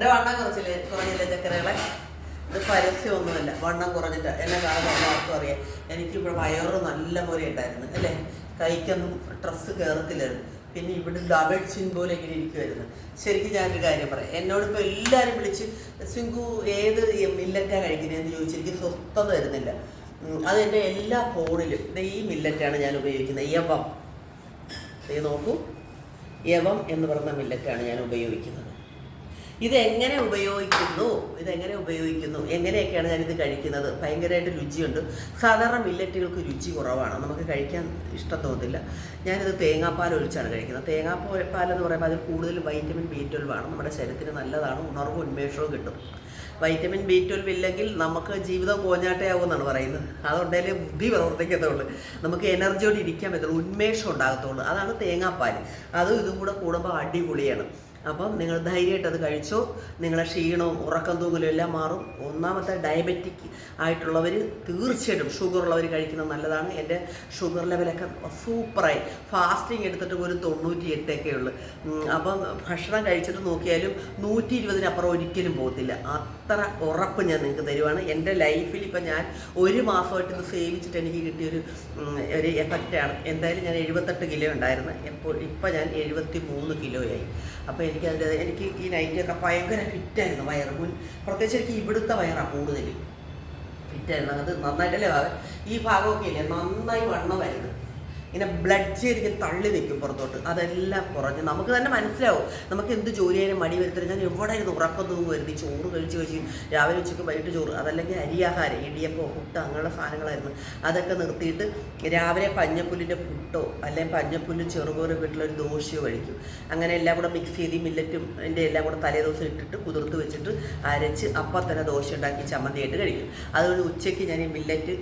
എന്റെ വണ്ണം കുറച്ചില്ലേ? കുറഞ്ഞില്ലേ ചക്കരകളെ? ഇത് പരസ്യമൊന്നുമല്ല. വണ്ണം കുറഞ്ഞിട്ട് എന്നെ കാണുന്ന എല്ലാവർക്കും അറിയാം. എനിക്കിവിടെ വയറ് നല്ല പോലെ ഉണ്ടായിരുന്നു അല്ലേ? കൈക്കൊന്നും ഡ്രസ്സ് കയറത്തില്ലായിരുന്നു പിന്നെ ഇവിടെ ഡബിൾ ചിൻ പോലെ ഇങ്ങനെ ഇരിക്കുമായിരുന്നു ശരിക്കും ഞാനൊരു കാര്യം പറയാം. എന്നോട് ഇപ്പോൾ എല്ലാവരും വിളിച്ച് സിങ്കു ഏത് മില്ലറ്റാണ് കഴിക്കുന്നതെന്ന് ചോദിച്ചെനിക്ക് സ്വസ്ഥത തരുന്നില്ല. അതെന്റെ അത് എന്റെ എല്ലാ ഫോണിലും. ഈ മില്ലറ്റാണ് ഞാൻ ഉപയോഗിക്കുന്നത്. യവം. നോക്കൂ. യവം എന്ന് പറയുന്ന മില്ലറ്റാണ് ഞാൻ ഉപയോഗിക്കുന്നത്. ഇതെങ്ങനെ ഉപയോഗിക്കുന്നു? ഇതെങ്ങനെ ഉപയോഗിക്കുന്നു? എങ്ങനെയൊക്കെയാണ് ഞാനിത് കഴിക്കുന്നത്? ഭയങ്കരമായിട്ട് രുചിയുണ്ട്. സാധാരണ മില്ലറ്റുകൾക്ക് രുചി കുറവാണ്. നമുക്ക് കഴിക്കാൻ ഇഷ്ടം തോന്നില്ല. ഞാനിത് തേങ്ങാപ്പാൽ ഒഴിച്ചാണ് കഴിക്കുന്നത്. തേങ്ങാപ്പാൽ എന്ന് പറയുമ്പോൾ അതിൽ കൂടുതൽ വൈറ്റമിൻ ബി ട്വൽവ് ആണ്. നമ്മുടെ ശരീരത്തിന് നല്ലതാണ്. ഉണർവും ഉന്മേഷവും കിട്ടും. വൈറ്റമിൻ ബി ട്വൽവ് ഇല്ലെങ്കിൽ നമുക്ക് ജീവിതം കോഞ്ഞാട്ടയാവും എന്നാണ് പറയുന്നത്. അതുകൊണ്ടേ ബുദ്ധി പ്രവർത്തിക്കത്തുള്ളൂ. നമുക്ക് എനർജിയോട് ഇരിക്കാൻ പറ്റുള്ളൂ ഉന്മേഷം ഉണ്ടാകത്തുള്ളൂ. അതാണ് തേങ്ങാപ്പാൽ. അതും ഇതും കൂടെ കൂടുമ്പോൾ അടിപൊളിയാണ്. അപ്പം നിങ്ങൾ ധൈര്യമായിട്ട് അത് കഴിച്ചോ. നിങ്ങളെ ക്ഷീണവും ഉറക്കം തൂങ്ങലും എല്ലാം മാറും. ഒന്നാമത്തെ ഡയബറ്റിക് ആയിട്ടുള്ളവർ തീർച്ചയായിട്ടും ഷുഗർ ഉള്ളവർ കഴിക്കുന്നത് നല്ലതാണ്. എന്റെ ഷുഗർ ലെവലൊക്കെ സൂപ്പറായി ഫാസ്റ്റിംഗ് എടുത്തിട്ട് പോലും തൊണ്ണൂറ്റി എട്ടൊക്കെ ഉള്ളു. അപ്പം ഭക്ഷണം കഴിച്ചിട്ട് നോക്കിയാലും നൂറ്റി ഇരുപതിനപ്പുറം ഒരിക്കലും പോകത്തില്ല. അത്ര ഉറപ്പ് ഞാൻ നിങ്ങൾക്ക് തരുവാണ്. എന്റെ ലൈഫിൽ ഇപ്പം ഞാൻ ഒരു മാസമായിട്ട് ഇത് സേവിച്ചിട്ട് എനിക്ക് കിട്ടിയൊരു ഒരു എഫക്റ്റാണ് എന്തായാലും ഞാൻ എഴുപത്തെട്ട് കിലോ ഉണ്ടായിരുന്നു. ഇപ്പോൾ ഇപ്പം ഞാൻ എഴുപത്തി മൂന്ന് കിലോയായി. അപ്പോൾ എനിക്ക് അതിന്റെ എനിക്ക് ഈ നൈറ്റൊക്കെ ഭയങ്കര ഫിറ്റായിരുന്നു വയറ്. മുൻ പ്രത്യേകിച്ച് എനിക്ക് ഇവിടുത്തെ വയറാണ് കൂടുതൽ ഫിറ്റായിരുന്നു. അത് നന്നായിട്ടല്ലേ? ഈ ഭാഗമൊക്കെ ഇല്ലേ? നന്നായി വണ്ണമായിരുന്നു ഇങ്ങനെ ബ്ലഡ് ചെയ്തിങ്ങനെ തള്ളി നിൽക്കും പുറത്തോട്ട്. അതെല്ലാം കുറഞ്ഞ് നമുക്ക് തന്നെ മനസ്സിലാവും. നമുക്ക് എന്ത് ജോലി മടി വരുത്തില്ല. ഞാൻ എവിടെ ഇരുന്ന് ഉറക്കം തൂങ്ങുമായിരുന്നു ഈ ചോറ് കഴിച്ച് കഴിച്ച് രാവിലെ ഉച്ചയ്ക്ക് വൈകിട്ട് ചോറ്. അതല്ലെങ്കിൽ അരിയാഹാരം ഇടിയപ്പോ പുട്ട് അങ്ങനെയുള്ള സാധനങ്ങളായിരുന്നു. അതൊക്കെ നിർത്തിയിട്ട് രാവിലെ പഞ്ഞപ്പുല്ലിന്റെ പുട്ടോ അല്ലെങ്കിൽ പഞ്ഞപ്പുല്ലും ചെറുപോലെ വീട്ടിലൊരു ദോശയോ കഴിക്കും. അങ്ങനെ എല്ലാം കൂടെ മിക്സ് ചെയ്ത് മില്ലറ്റും എന്റെ എല്ലാം കൂടെ തലേ ദിവസം ഇട്ടിട്ട് കുതിർത്ത് വെച്ചിട്ട് അരച്ച് അപ്പം തന്നെ ദോശ ഉണ്ടാക്കി ചമ്മന്തിയായിട്ട് കഴിക്കും. അതുകൊണ്ട് ഉച്ചയ്ക്ക് ഞാൻ ഈ മില്ലറ്റ്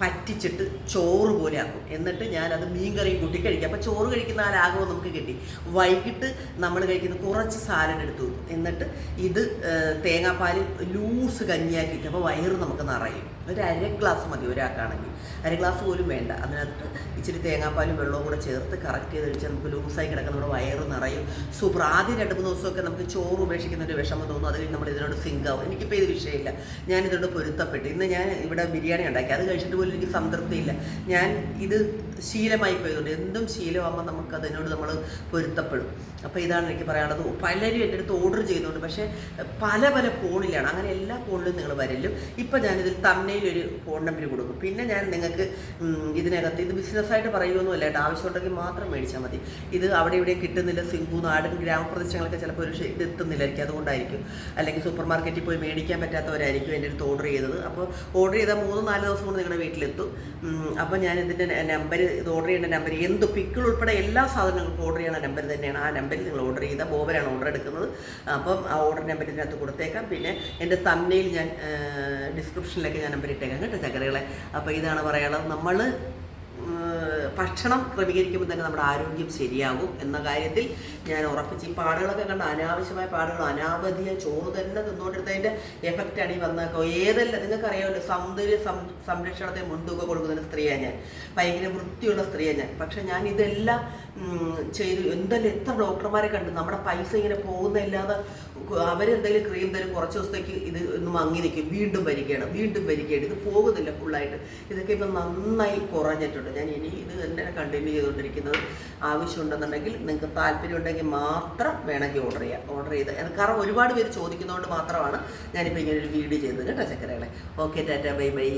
പറ്റിച്ചിട്ട് ചോറ് പോലെ ആക്കും. എന്നിട്ട് ഞാൻ അത് മീൻ കറിയും കൂട്ടി കഴിക്കുക അപ്പോൾ ചോറ് കഴിക്കുന്ന ആ ലാഘവം നമുക്ക് കിട്ടി. വൈകിട്ട് നമ്മൾ കഴിക്കുന്ന കുറച്ച് സാലഡ് എടുത്തു. എന്നിട്ട് ഇത് തേങ്ങാപ്പാലിൽ ലൂസ് കഞ്ഞിയാക്കി അപ്പോൾ വയറ് നമുക്ക് നിറയും. ഒരു അര ഗ്ലാസ് മതി ഒരാൾക്കാണെങ്കിൽ. അര ഗ്ലാസ് പോലും വേണ്ട. അതിനകത്ത് ഇച്ചിരി തേങ്ങാപ്പാലും വെള്ളവും കൂടെ ചേർത്ത് കറക്റ്റ് ചെയ്ത് കഴിച്ചാൽ നമുക്ക് ലൂസായി കിടക്കുന്ന നമ്മുടെ വയറ് നിറയും. സൂപ്പർ. ആദ്യം രണ്ട് മൂന്ന് ദിവസമൊക്കെ നമുക്ക് ചോറ് ഉപേക്ഷിക്കുന്ന ഒരു വിഷമം തോന്നും. അത് കഴിഞ്ഞ് നമ്മൾ ഇതിനോട് സിങ്ക് ആവും. എനിക്കിപ്പോൾ ഇത് വിഷയമില്ല. ഞാൻ ഇതിനോട് പൊരുത്തപ്പെട്ടു. ഇന്ന് ഞാൻ ഇവിടെ ബിരിയാണി ഉണ്ടാക്കി. അത് കഴിച്ചിട്ട് പോലും എനിക്ക് സംതൃപ്തിയില്ല. ഞാൻ ഇത് ശീലമായി പോയതുകൊണ്ട് എന്തും ശീലമാകുമ്പോൾ നമുക്ക് അതിനോട് നമ്മൾ പൊരുത്തപ്പെടും. അപ്പോൾ ഇതാണ് എനിക്ക് പറയാനുള്ളത്. പലരും എന്റെ അടുത്ത് ഓർഡർ ചെയ്യുന്നുണ്ട്. പക്ഷേ പല പല ഫോണിലാണ്. അങ്ങനെ എല്ലാ ഫോണിലും നിങ്ങൾ വരലും. ഇപ്പം ഞാനിതിൽ തമ്മയിലൊരു ഫോൺ നമ്പർ കൊടുക്കും. പിന്നെ ഞാൻ നിങ്ങൾക്ക് ഇതിനകത്ത് ഇത് ബിസിനസ്സായിട്ട് പറയുമൊന്നുമല്ല കേട്ടോ. ആവശ്യമുണ്ടെങ്കിൽ മാത്രം മേടിച്ചാൽ മതി. ഇത് അവിടെ ഇവിടെ കിട്ടുന്നില്ല. സിംഗു നാടൻ ഗ്രാമപ്രദേശങ്ങളൊക്കെ ചിലപ്പോൾ ഒരു ഇത് എത്തുന്നില്ലായിരിക്കും. അതുകൊണ്ടായിരിക്കും. അല്ലെങ്കിൽ സൂപ്പർ മാർക്കറ്റിൽ പോയി മേടിക്കാൻ പറ്റാത്തവരായിരിക്കും എന്റെ അടുത്ത് ഓർഡർ ചെയ്തത്. അപ്പോൾ ഓർഡർ ചെയ്താൽ മൂന്ന് നാല് ദിവസം കൊണ്ട് നിങ്ങളുടെ വീട്ടിലെത്തും. അപ്പോൾ ഞാൻ ഇതിന്റെ നമ്പർ ഇത് ഓർഡർ ചെയ്യേണ്ട നമ്പർ എന്ത് പിക്കിൾ ഉൾപ്പെടെ എല്ലാ സാധനങ്ങൾക്കും ഓർഡർ ചെയ്യുന്ന നമ്പർ തന്നെയാണ്. ആ നമ്പറിൽ നിങ്ങൾ ഓർഡർ ചെയ്ത ബോബരാണ് ഓർഡർ എടുക്കുന്നത്. അപ്പം ആ ഓർഡർ നമ്പർ ഇതിനകത്ത് കൊടുത്തേക്കാം. പിന്നെ എന്റെ തമ്മയിൽ ഞാൻ ഡിസ്ക്രിപ്ഷനിലേക്ക് ഞാൻ നമ്പർ ഇട്ടേക്കാം കേട്ടോ ചക്കരകളെ. അപ്പോൾ ഇതാണ് പറയാനുള്ളത്. നമ്മൾ ഭക്ഷണം ക്രമീകരിക്കുമ്പോൾ തന്നെ നമ്മുടെ ആരോഗ്യം ശരിയാകും എന്ന കാര്യത്തിൽ ഞാൻ ഉറപ്പിച്ച് ഈ പാടുകളൊക്കെ കണ്ട അനാവശ്യമായ പാടുകൾ അനാവധിയ ചോറ് തന്നെ തിന്നുകൊണ്ടിരുന്നതിന്റെ എഫക്റ്റാണ് ഈ വന്നേക്കോ ഏതെല്ലാം നിങ്ങൾക്കറിയാമല്ലോ സൗന്ദര്യ സംരക്ഷണത്തെ മുൻതൂക്കം കൊടുക്കുന്ന സ്ത്രീയാണ് ഞാൻ. ഭയങ്കര വൃത്തിയുള്ള സ്ത്രീയാണ് ഞാൻ. പക്ഷെ ഞാൻ ഇതെല്ലാം ചെയ്തു. എന്തെല്ലാം എത്ര ഡോക്ടർമാരെ കണ്ടു നമ്മുടെ പൈസ ഇങ്ങനെ പോകുന്നില്ലാതെ അവരെന്തെങ്കിലും ക്രീം തരും കുറച്ച് ദിവസത്തേക്ക് ഇത് ഒന്ന് മങ്ങി നിൽക്കും. വീണ്ടും വരികയാണ് വീണ്ടും വരികയാണ്. ഇത് പോകുന്നില്ല ഫുള്ളായിട്ട്. ഇതൊക്കെ ഇപ്പം നന്നായി കുറഞ്ഞിട്ടുണ്ട്. ഞാൻ ഇനി ഇത് തന്നെ കണ്ടിന്യൂ ചെയ്തുകൊണ്ടിരിക്കുന്നത്. ആവശ്യമുണ്ടെന്നുണ്ടെങ്കിൽ നിങ്ങൾക്ക് താല്പര്യം ഉണ്ടെങ്കിൽ മാത്രം വേണമെങ്കിൽ ഓർഡർ ചെയ്യാം. ഓർഡർ ചെയ്ത് കാരണം ഒരുപാട് പേര് ചോദിക്കുന്നതുകൊണ്ട് മാത്രമാണ് ഞാനിപ്പോൾ ഇങ്ങനെ ഒരു വീഡിയോ ചെയ്തത് കേട്ടോ ചക്കരകളെ. Okay tata bye bye